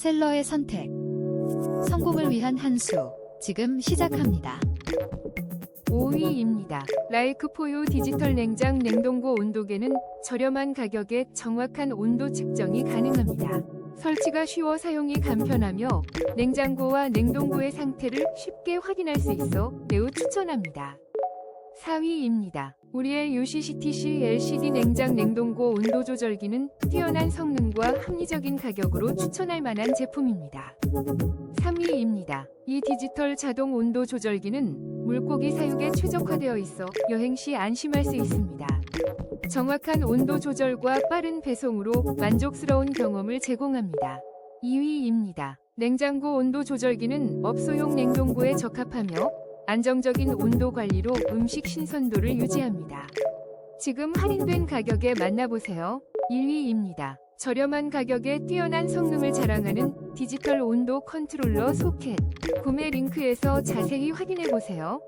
셀러의 선택. 성공을 위한 한 수. 지금 시작합니다. 5위입니다. 라이크포유 디지털 냉장 냉동고 온도계는 저렴한 가격에 정확한 온도 측정이 가능합니다. 설치가 쉬워 사용이 간편하며 냉장고와 냉동고의 상태를 쉽게 확인할 수 있어 매우 추천합니다. 4위입니다. 우리의 UCCTC LCD 냉장 냉동고 온도 조절기는 뛰어난 성능과 합리적인 가격으로 추천할 만한 제품입니다. 3위입니다. 이 디지털 자동 온도 조절기는 물고기 사육에 최적화되어 있어 여행 시 안심할 수 있습니다. 정확한 온도 조절과 빠른 배송으로 만족스러운 경험을 제공합니다. 2위입니다. 냉장고 온도 조절기는 업소용 냉동고에 적합하며 안정적인 온도 관리로 음식 신선도를 유지합니다. 지금 할인된 가격에 만나보세요. 1위입니다. 저렴한 가격에 뛰어난 성능을 자랑하는 디지털 온도 컨트롤러 소켓. 구매 링크에서 자세히 확인해 보세요.